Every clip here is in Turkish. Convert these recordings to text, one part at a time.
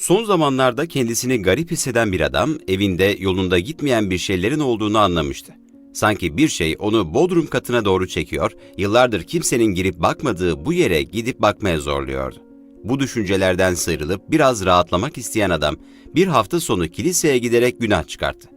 Son zamanlarda kendisini garip hisseden bir adam evinde yolunda gitmeyen bir şeylerin olduğunu anlamıştı. Sanki bir şey onu bodrum katına doğru çekiyor, yıllardır kimsenin girip bakmadığı bu yere gidip bakmaya zorluyordu. Bu düşüncelerden sıyrılıp biraz rahatlamak isteyen adam bir hafta sonu kiliseye giderek günah çıkarttı.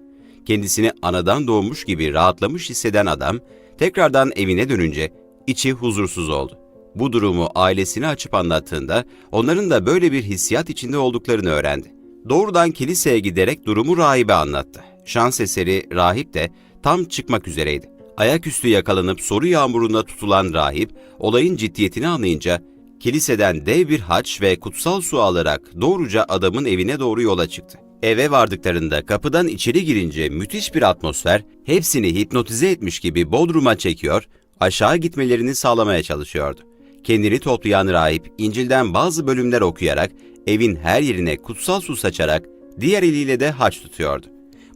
Kendisini anadan doğmuş gibi rahatlamış hisseden adam tekrardan evine dönünce içi huzursuz oldu. Bu durumu ailesine açıp anlattığında onların da böyle bir hissiyat içinde olduklarını öğrendi. Doğrudan kiliseye giderek durumu rahibe anlattı. Şans eseri rahip de tam çıkmak üzereydi. Ayaküstü yakalanıp soru yağmurunda tutulan rahip olayın ciddiyetini anlayınca kiliseden dev bir haç ve kutsal su alarak doğruca adamın evine doğru yola çıktı. Eve vardıklarında kapıdan içeri girince müthiş bir atmosfer hepsini hipnotize etmiş gibi bodruma çekiyor, aşağı gitmelerini sağlamaya çalışıyordu. Kendini toplayan rahip İncil'den bazı bölümler okuyarak evin her yerine kutsal su saçarak diğer eliyle de haç tutuyordu.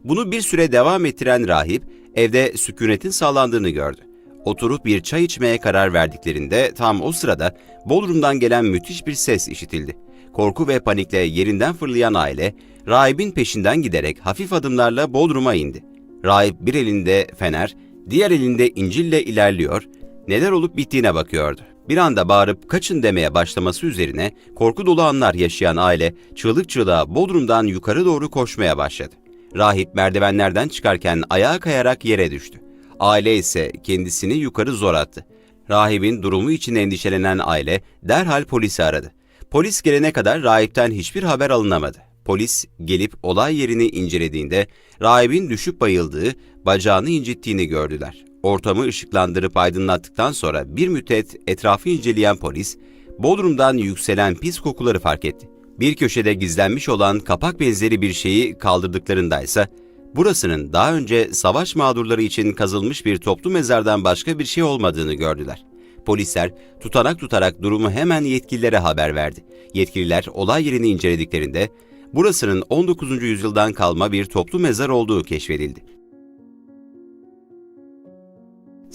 Bunu bir süre devam ettiren rahip evde sükunetin sağlandığını gördü. Oturup bir çay içmeye karar verdiklerinde tam o sırada Bodrum'dan gelen müthiş bir ses işitildi. Korku ve panikle yerinden fırlayan aile rahibin peşinden giderek hafif adımlarla Bodrum'a indi. Rahip bir elinde fener, diğer elinde İncil'le ilerliyor, neler olup bittiğine bakıyordu. Bir anda bağırıp kaçın demeye başlaması üzerine korku dolu anlar yaşayan aile çığlık çığlığa Bodrum'dan yukarı doğru koşmaya başladı. Rahip merdivenlerden çıkarken ayağa kayarak yere düştü. Aile ise kendisini yukarı zor attı. Rahibin durumu için endişelenen aile derhal polisi aradı. Polis gelene kadar rahipten hiçbir haber alınamadı. Polis gelip olay yerini incelediğinde rahibin düşüp bayıldığı, bacağını incittiğini gördüler. Ortamı ışıklandırıp aydınlattıktan sonra bir müddet etrafı inceleyen polis, Bodrum'dan yükselen pis kokuları fark etti. Bir köşede gizlenmiş olan kapak benzeri bir şeyi kaldırdıklarındaysa, burasının daha önce savaş mağdurları için kazılmış bir toplu mezardan başka bir şey olmadığını gördüler. Polisler tutanak tutarak durumu hemen yetkililere haber verdi. Yetkililer olay yerini incelediklerinde burasının 19. yüzyıldan kalma bir toplu mezar olduğu keşfedildi.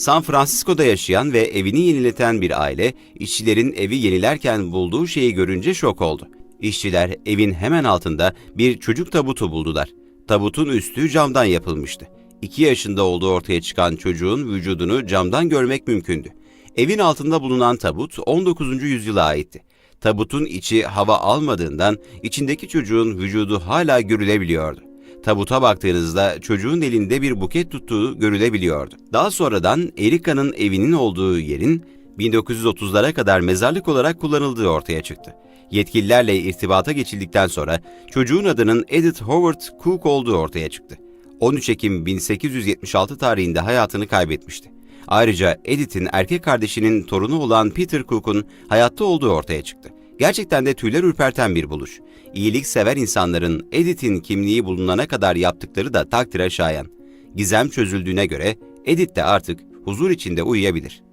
San Francisco'da yaşayan ve evini yenileten bir aile, işçilerin evi yenilerken bulduğu şeyi görünce şok oldu. İşçiler evin hemen altında bir çocuk tabutu buldular. Tabutun üstü camdan yapılmıştı. 2 yaşında olduğu ortaya çıkan çocuğun vücudunu camdan görmek mümkündü. Evin altında bulunan tabut 19. yüzyıla aitti. Tabutun içi hava almadığından içindeki çocuğun vücudu hala görülebiliyordu. Tabuta baktığınızda çocuğun elinde bir buket tuttuğu görülebiliyordu. Daha sonradan Erika'nın evinin olduğu yerin 1930'lara kadar mezarlık olarak kullanıldığı ortaya çıktı. Yetkililerle irtibata geçildikten sonra çocuğun adının Edith Howard Cook olduğu ortaya çıktı. 13 Ekim 1876 tarihinde hayatını kaybetmişti. Ayrıca Edith'in erkek kardeşinin torunu olan Peter Cook'un hayatta olduğu ortaya çıktı. Gerçekten de tüyler ürperten bir buluş. İyilik sever insanların Edith'in kimliği bulunana kadar yaptıkları da takdire şayan. Gizem çözüldüğüne göre Edith de artık huzur içinde uyuyabilir.